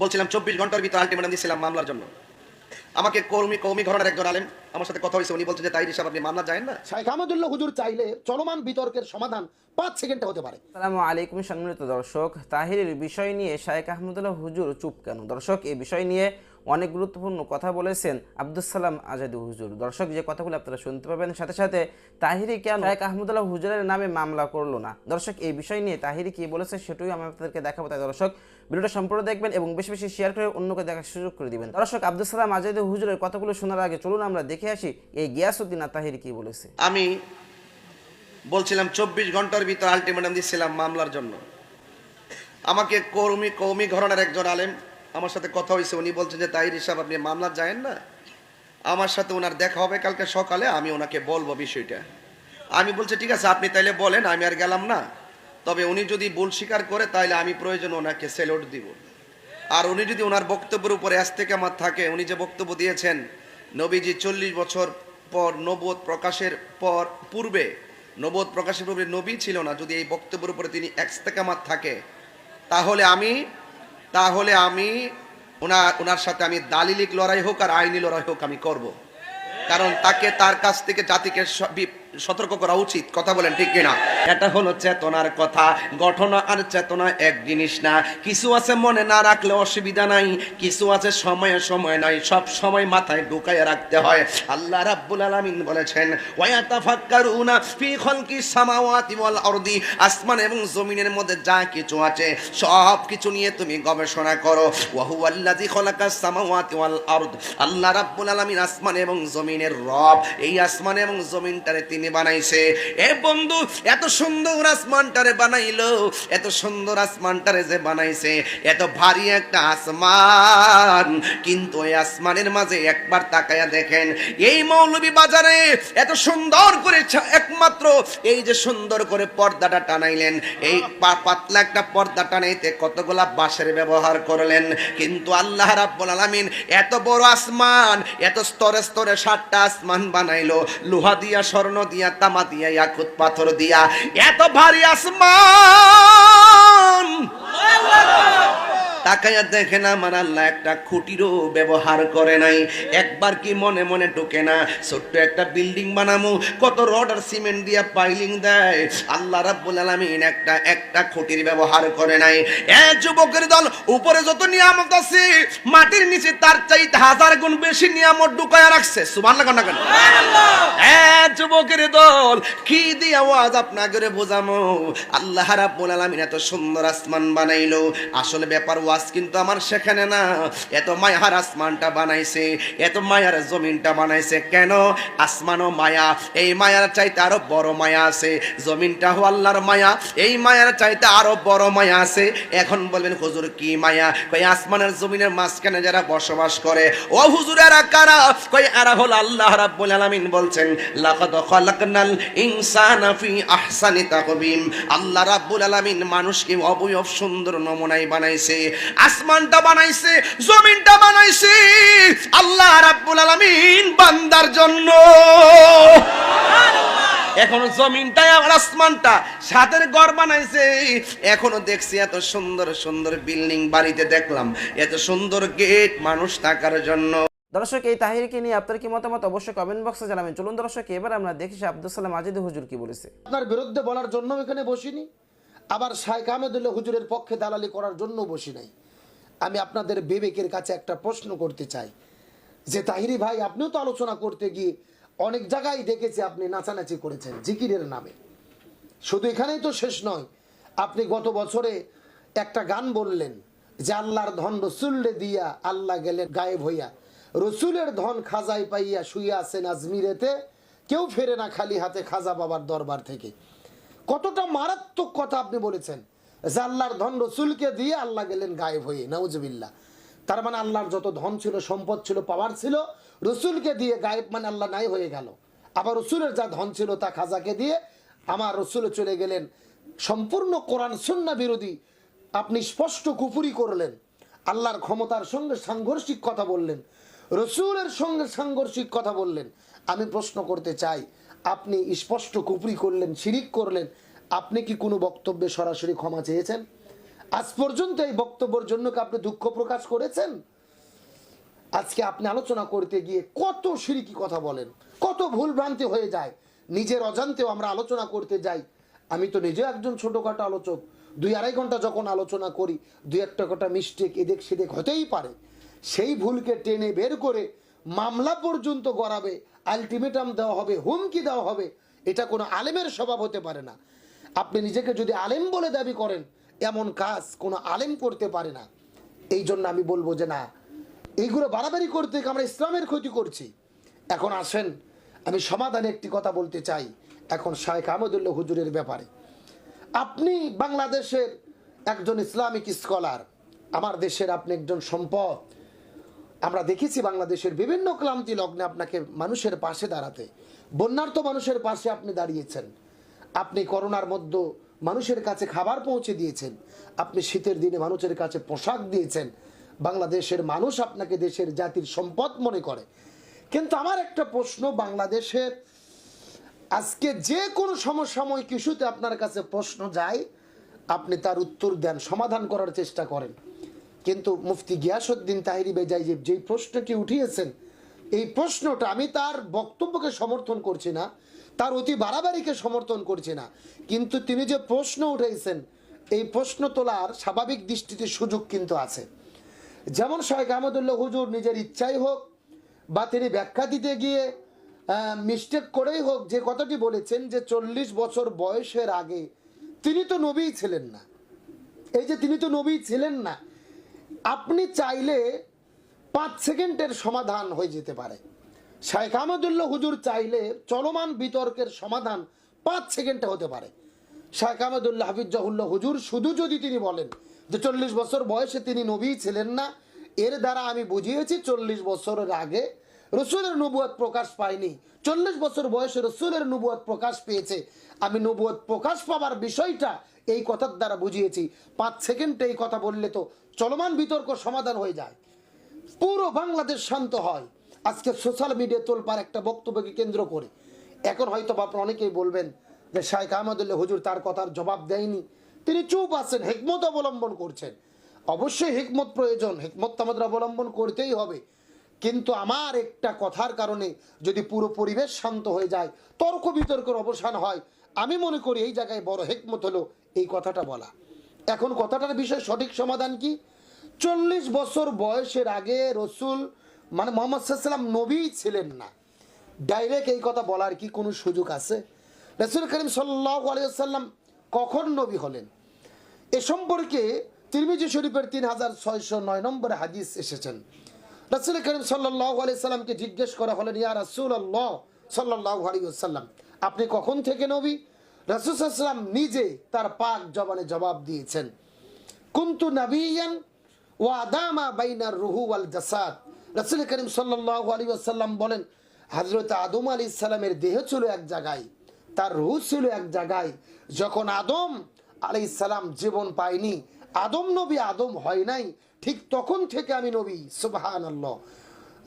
বলছিলাম চব্বিশ ঘণ্টার ভিতরে আলটিমেটাম দিয়েছিলাম মামলার জন্য। আমাকে কর্মী কৌমি ঘরানার একজন আলেম আমার সাথে কথা হয়েছে উনি বলছেন যে তাই হিসাব আপনি মামলা যায় না? শাইখ আহমদুল্লাহ হুজুর চাইলে চলমান বিতর্কের সমাধান পাঁচ সেকেন্ডে হতে পারে। আসসালামু আলাইকুম সম্মানিত দর্শক তাহিরের বিষয় নিয়ে শায়েক আহমদুল্লাহ হুজুর চুপ কেন? দর্শক এই বিষয় নিয়ে অনেক গুরুত্বপূর্ণ কথা বলেছেন আব্দুল সালাম আজাদি হুজুর। দর্শক যে কথাগুলো আপনারা শুনতে পাবেন সাথে সাথে তাহিরি কেন এক আহমদুল্লাহ হুজুরের নামে মামলা করল না? দর্শক এই বিষয় নিয়ে তাহিরি কি বলেছে সেটাই আমি আপনাদেরকে দেখাবো। তাই দর্শক ভিডিওটা সম্পূর্ণ দেখবেন এবং বেশি বেশি শেয়ার করে অন্যকে দেখার সুযোগ করে দিবেন। দর্শক আব্দুল সালাম আজাদি হুজুরের কথাগুলো শোনার আগে চলুন আমরা দেখে আসি এই গিয়াসুদ্দিন তাহিরি কি বলেছে। আমি বলছিলাম চব্বিশ ঘণ্টার ভিতরে আলটিমেটাম দিয়েছিলাম মামলার জন্য। আমাকে কৌমি কৌমি ঘরানার একজন আলেম আমার সাথে কথা হয়েছে, উনি বলছেন যে তাই হিসাব আপনি মামলা যায়েন না। আমার সাথে ওনার দেখা হবে কালকে সকালে, আমি ওনাকে বলব বিষয়টা। আমি বলছি, ঠিক আছে, আপনি তাইলে বলেন, আমি আর গেলাম না। তবে উনি যদি ভুল স্বীকার করে তাহলে আমি প্রয়োজন ওনাকে সেলুট দিব। আর উনি যদি ওনার বক্তব্যের উপরে আজ থেকে আমার থাকে উনি যে বক্তব্য দিয়েছেন, নবীজি চল্লিশ বছর পর নবোধ প্রকাশের পর, পূর্বে নবোধ প্রকাশের পূর্বে নবী ছিল না। যদি এই বক্তব্যের উপরে তিনি একস্তেকামাত থাকে, তাহলে আমি তাহলে আমি ওনার ওনার সাথে আমি দালিলিক লড়াই হোক আর আইনি লড়াই হোক আমি করব। কারণ তাকে তার কাছ থেকে জাতিকে সতর্ক করা উচিত। কথা বলেন ঠিক কিনা? এটা হলো চেতনার কথা। গঠন আর চেতনা এক জিনিস না। কিছু আছে মনে না রাখলে অসুবিধা নাই। কিছু আছে সময়ে সময় নাই। সব সময় মাথায় ঢুকাইয়া রাখতে হয়। আল্লাহ রাব্বুল আলামিন বলেছেন, ওয়ায়াতাফাক্কারুনা ফি খালকিস সামাওয়াতি ওয়াল আরদি। আসমান এবং জমিনের মধ্যে যা কিছু আছে সব কিছু নিয়ে তুমি গবেষণা করো। ওয়া হুয়াল্লাযী খালাকাস সামাওয়াতি ওয়াল আরদ। আল্লাহ রাব্বুল আলামিন আসমান এবং জমিনের রব। এই আসমান এবং জমিনটারে তিনি বানাইছে। এ বন্ধু, এত সুন্দর আসমানটারে বানাইলো, এত সুন্দর আসমানটারে যে বানাইছে, এত ভারী একটা আসমান। কিন্তু এই আসমানের মাঝে একবার তাকায়া দেখেন, এই মৌলবী বাজারে এত সুন্দর করে একমাত্র এই যে সুন্দর করে পর্দাটা টানাইলেন, এই পাতলা একটা পর্দা টানাইতে কতগুলা বাঁশের ব্যবহার করলেন। কিন্তু আল্লাহ রাব্বুল আলামিন এত বড় আসমান, এত স্তরে স্তরে সাতটা আসমান বানাইলো, লোহা দিয়া স্বর্ণ দিয়া তামা দিয়া ইয়াকুত পাথর দিয়া এত ভারী আসমান। তাকাইয়া দেখে না আমার আল্লাহ একটা খুঁটিরও ব্যবহার করে নাই। একবার কি মনে মনে ঢোকে না ছোট্ট একটা বিল্ডিং বানামু কত রড আর সিমেন্ট দিয়া পাইলিং দেয়। আল্লাহ রাব্বুল আলামিন একটা একটা খুঁটির ব্যবহার করে নাই। এ যুবকের দল উপরে যত নিয়ামত আছে মাটির নিচে তার চাইতে হাজার গুণ বেশি নিয়ামত ঢুকায়া রাখছে। সুবহানাল্লাহ না কেন? এ যুবকের দল কি দিয়ে আওয়াজ আপনাকে বোঝামো? আল্লাহ রাব্বুল আলামিন এত সুন্দর আসমান বানাইলো। আসলে ব্যাপার ওয়াজ কিন্তু আমার সেখানে না। এত মায়ার আসমানটা বানাইছে, এত মায়ার জমিনটা বানাইছে। কেন? আসমানও মায়া, এই মায়ার চাইতে আরও বড় মায়া আছে। জমিনটা হো আল্লাহর মায়া, এই মায়ার চাইতে আরও বড় মায়া আছে। এখন বলবেন, হুজুর, কি মায়া? কই, আসমানের জমিনের মাঝখানে যারা বসবাস করে, ও হুজুর এরা কারা? কই, এরা হল আল্লাহ রাব্বুল আলামিন বলছেন, লাকাদ খালাকনাল ইনসানা ফি আহসানি তাকবীম। আল্লাহ রাব্বুল আলামিন মানুষকে অবয়ব সুন্দর নমুনায় বানাইছে। আসমানটা বানাইছে জমিনটা বানাইছে। আল্লাহ রাব্বুল আলামিন বান্দার জন্য। এখনও জমিনটা আর আসমানটা। সাদের ঘর বানাইছে। এখনও দেখছি এত সুন্দর সুন্দর বিল্ডিং বাড়িতে দেখলাম। এত সুন্দর গেট মানুষ থাকার জন্য। দর্শক এই তাহিরকে নিয়ে আপনার কি মতামত অবশ্যই কমেন্ট বক্সে জানাবেন। চলুন দর্শক এবার আমরা দেখি আব্দুল সালাম আজিদি হুজুর কি বলেছে। আপনার বিরুদ্ধে বলার জন্য এখানে বসিনি। আবার শাইখ আহমদুল্লাহ হুজুরের পক্ষে দালালি করার জন্য বসি নাই। আমি আপনাদের বিবেকের কাছে একটা প্রশ্ন করতে চাই। যে তাহিরি ভাই, আপনিও তো আলোচনা করতে গিয়ে অনেক জায়গায় দেখেছি আপনি নাচানাচি করেছেন জিকিরের নামে। শুধু এখানেই তো শেষ নয়, আপনি গত বছরে একটা গান বললেন যে আল্লাহর ধন রসুল্লে দিয়া আল্লাহ গেলেন গায়েব হইয়া। রসুলের ধন খাজাই পাইয়া শুইয়া আছেন আজমিরেতে, কেউ ফেরে না খালি হাতে খাজা বাবার দরবার থেকে। কতটা মারাত্মক কথা আপনি বলেছেন? যে আল্লাহর ধন রসুলকে দিয়ে আল্লাহ গেলেন গায়েব হয়ে নাউজবিল্লা তার মানে আল্লাহর যত ধন ছিল, সম্পদ ছিল, পাওয়ার ছিল, রসুলকে দিয়ে গায়েব মানে আল্লাহ নাই হয়ে গেল। আবার রসুলের যা ধন ছিল, তা খাজাকে দিয়ে আমার রসুলে চলে গেলেন। সম্পূর্ণ কোরআন সুন্না বিরোধী আপনি স্পষ্ট কুপুরি করলেন। আল্লাহর ক্ষমতার সঙ্গে সাংঘর্ষিক কথা বললেন। রসুলের সঙ্গে সাংঘর্ষিক কথা বললেন। আমি প্রশ্ন করতে চাই আপনি স্পষ্ট কুপুরি করলেন, শিরিক করলেন। আপনি কি কোনো বক্তব্যে সরাসরি ক্ষমা চেয়েছেন? আজ পর্যন্ত এই বক্তব্যের জন্য কি আপনি দুঃখ প্রকাশ করেছেন? আজকে আপনি আলোচনা করতে গিয়ে কত সিরিকি কথা বলেন, কত ভুল ভ্রান্তি হয়ে যায়, নিজের অজান্তেও আমরা আলোচনা করতে যাই। আমি তো নিজে একজন ছোটখাটো আলোচক, দুই আড়াই ঘণ্টা যখন আলোচনা করি, দুই একটা কটা মিস্টেক এদেক সেদেক হতেই পারে। সেই ভুলকে টেনে বের করে মামলা পর্যন্ত গড়াবে আলটিমেটাম দেওয়া হবে, হুমকি দেওয়া হবে, এটা কোনো আলেমের স্বভাব হতে পারে না। আপনি নিজেকে যদি আলেম বলে দাবি করেন, এমন কাজ কোনো আলেম করতে পারে না। এই জন্য আমি বলব যে না, এইগুলো বাড়াবাড়ি করতে আমরা ইসলামের ক্ষতি করছি। এখন আসেন, আমি সমাধানে একটি কথা বলতে চাই, এখন শাহেখ আহমদুল্লাহ হুজুরের ব্যাপারে। আপনি বাংলাদেশের একজন ইসলামিক স্কলার, আমার দেশের আপনি একজন সম্পদ আমরা দেখেছি বাংলাদেশের বিভিন্ন ক্লান্তি লগ্নে আপনাকে মানুষের পাশে দাঁড়াতে। বন্যার্থ মানুষের পাশে আপনি দাঁড়িয়েছেন। আপনি করোনার মধ্যে মানুষের কাছে খাবার পৌঁছে দিয়েছেন। আপনি শীতের দিনে মানুষের কাছে পোশাক দিয়েছেন। বাংলাদেশের মানুষ আপনাকে দেশের জাতির সম্পদ মনে করে। কিন্তু আমার একটা প্রশ্ন, বাংলাদেশের আজকে যে কোনো সমসাময়িক ইস্যুতে আপনার কাছে প্রশ্ন যায়, আপনি তার উত্তর দেন, সমাধান করার চেষ্টা করেন। কিন্তু মুফতি গিয়াসুদ্দিন তাহিরি বেজাই যে প্রশ্নটি উঠিয়েছেন, এই প্রশ্নটা আমি তার বক্তব্যকে সমর্থন করছি না, তার অতি বাড়াবাড়িকে সমর্থন করছি না। কিন্তু তিনি যে প্রশ্ন উঠেছেন, এই প্রশ্ন তোলার স্বাভাবিক দৃষ্টিতে সুযোগ কিন্তু আছে। যেমন শাহেখ আহমদুল্লাহ হুজুর নিজের ইচ্ছাই হোক, বা তিনি ব্যাখ্যা দিতে গিয়ে মিস্টেক করেই হোক, যে কথাটি বলেছেন যে চল্লিশ বছর বয়সের আগে তিনি তো নবীই ছিলেন না। এই যে তিনি তো নবী ছিলেন না আপনি চাইলে পাঁচ সেকেন্ডের সমাধান হয়ে যেতে পারে। শেখ আহমদুল্লাহ হুজুর চাইলে চলমান বিতর্কের সমাধান পাঁচ সেকেন্ডে হতে পারে। শেখ আহমদুল্লাহ হাফিজাহুল্লাহ হুজুর শুধু যদি তিনি বলেন যে চল্লিশ বছর বয়সে তিনি নবী ছিলেন না, এর দ্বারা আমি বুঝিয়েছি চল্লিশ বছরের আগে রসুলের নবুয়াদ প্রকাশ পায়নি চল্লিশ বছর বয়সে রসুলের নবুয়াদ প্রকাশ পেয়েছে। আমি নবুয়াদ প্রকাশ পাবার বিষয়টা এই কথার দ্বারা বুঝিয়েছি। পাঁচ সেকেন্ডে এই কথা বললে তো চলমান বিতর্ক সমাধান হয়ে যায়। পুরো বাংলাদেশ শান্ত হয়। আজকে সোশ্যাল মিডিয়া তোলপার একটা বক্তব্যকে কেন্দ্র করে। এখন হয়তো আপনারা অনেকেই বলবেন যে শাইখ আহমদুল্লাহ হুজুর তার কথার জবাব দেয়নি। তিনি চুপ আছেন, হেকমত অবলম্বন করছেন। অবশ্যই হেকমত প্রয়োজন, হেকমত আমাদের অবলম্বন করতেই হবে। কিন্তু আমার একটা কথার কারণে যদি পুরো পরিবেশ শান্ত হয়ে যায়, তর্ক বিতর্কের অবসান হয়, আমি মনে করি এই জায়গায় বড় হেকমত হলো এই কথাটা বলা। এখন কথাটার বিষয় সঠিক সমাধান কি? চল্লিশ বছর বয়সের আগে রসুল মানে মোহাম্মদ সাল্লাম নবী ছিলেন না। ডাইরেক্ট এই কথা বলার কি কোনো সুযোগ আছে? রসুল করিম সাল্লাহ আলিয়াল্লাম কখন নবী হলেন? এ সম্পর্কে তিরমিজি শরীফের তিন হাজার ছয়শো নয় নম্বরে হাদিস এসেছেন। রসুল করিম সাল্লাহ আলিয়াল্লামকে জিজ্ঞেস করা হলেন ইয়া রসুল আল্লাহ সাল্লাহ আলিয়াল্লাম আপনি কখন থেকে নবী? রসুল সাল্লাম নিজে তার পাক জবানে জবাব দিয়েছেন, কুন্তু নাবিয়ান ওয়াদামা বাইনার রুহু ওয়াল জাসাদ। রাসূল করিম সাল্লাল্লাহু আলাইহি ওয়াসাল্লাম বলেন, হযরত আদম আলাইহিস সালামের দেহ ছিল এক জায়গায়, তার রূহ ছিল এক জায়গায়। যখন আদম আলাইহিস সালাম জীবন পায়নি আদম নবী আদম হয় নাই। ঠিক তখন থেকে আমি নবী, সুবহানাল্লাহ।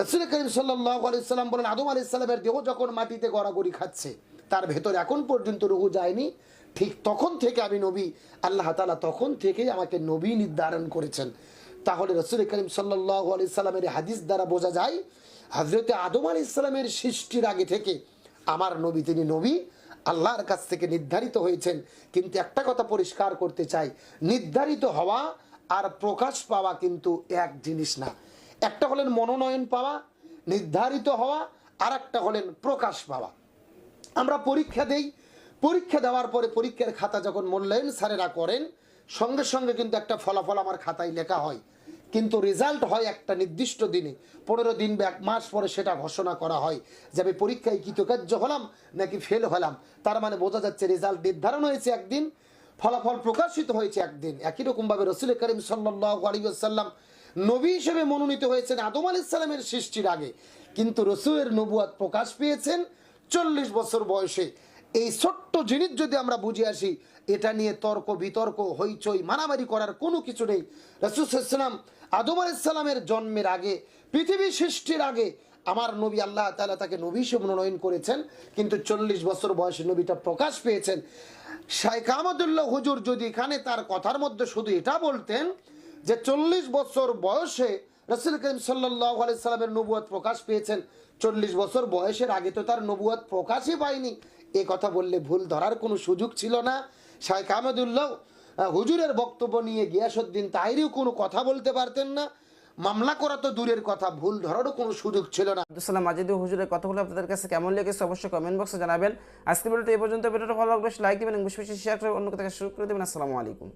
রসুল করিম সাল্লাল্লাহু আলাইহি সাল্লাম বলেন, আদম আলাইহিস সালামের দেহ যখন মাটিতে গড়াগড়ি খাচ্ছে, তার ভেতর এখন পর্যন্ত রুহু যায়নি। ঠিক তখন থেকে আমি নবী, আল্লাহ তাআলা তখন থেকেই আমাকে নবী নির্ধারণ করেছেন। তাহলে রসুল করিম সাল্লাহ আলি সাল্লামের হাদিস দ্বারা বোঝা যায় হজরতে আদম আলি ইসলামের সৃষ্টির আগে থেকে আমার নবী তিনি নবী আল্লাহর কাছ থেকে নির্ধারিত হয়েছেন, কিন্তু একটা কথা পরিষ্কার করতে চাই। নির্ধারিত হওয়া আর প্রকাশ পাওয়া কিন্তু এক জিনিস না। একটা হলেন মনোনয়ন পাওয়া, নির্ধারিত হওয়া আর একটা হলেন প্রকাশ পাওয়া। আমরা পরীক্ষা দেই। পরীক্ষা দেওয়ার পরে পরীক্ষার খাতা যখন মূল্যায়ন স্যারেরা করেন, সঙ্গে সঙ্গে কিন্তু একটা ফলাফল আমার খাতায় লেখা হয়। কিন্তু রেজাল্ট হয় একটা নির্দিষ্ট দিনে। পনেরো দিন বা এক মাস পরে সেটা ঘোষণা করা হয় যে আমি পরীক্ষায় কৃতকার্য হলাম নাকি ফেল হলাম। তার মানে বোঝা যাচ্ছে রেজাল্ট নির্ধারণ হয়েছে একদিন, ফলাফল প্রকাশিত হয়েছে একদিন। একই রকমভাবে রসুল করিম সাল্লাম নবী হিসেবে মনোনীত হয়েছেন আদম আলি সাল্লামের সৃষ্টির আগে। কিন্তু রসুলের নবুয়াদ প্রকাশ পেয়েছেন চল্লিশ বছর বয়সে। এই ছোট্ট জিনিস যদি আমরা বুঝে আসি, এটা নিয়ে তর্ক, বিতর্ক, হইচই, মারামারি করার কোনো কিছু নেই। রসুলাম আদম আলাইসাল্লামের জন্মের আগে, পৃথিবী সৃষ্টির আগে আমার নবী আল্লাহ তালা তাকে নবী হিসেবে মনোনয়ন করেছেন, কিন্তু চল্লিশ বছর বয়সে নবীটা প্রকাশ পেয়েছেন। শাইখ আহমদুল্লাহ হুজুর যদি এখানে তার কথার মধ্যে শুধু এটা বলতেন যে চল্লিশ বছর বয়সে রসুল করিম সাল্লাহ সাল্লামের নবুয়াদ প্রকাশ পেয়েছেন, চল্লিশ বছর বয়সের আগে তো তার নবুয়াদ প্রকাশই পায়নি। এ কথা বললে ভুল ধরার কোনো সুযোগ ছিল না। শাহেখ আহমেদুল্লাহ হুজুরের বক্তব্য নিয়ে গিয়াসুদ্দিন তাহিরিও কোনো কথা বলতে পারতেন না। মামলা করা তো দূরের কথা, ভুল ধরারও কোনো সুযোগ ছিল না। আব্দুল সালাম আজিদু হুজুরের কথাগুলো আপনাদের কাছে কেমন লেগেছে অবশ্যই কমেন্ট বক্সে জানাবেন। আজকে ভিডিওটি এই পর্যন্ত, ভিডিওটা ভালো লাগলে লাইক দিবেন এবং বেশি শেয়ার করে অন্য কথা শুরু করে দেবেন। আসসালামু আলাইকুম।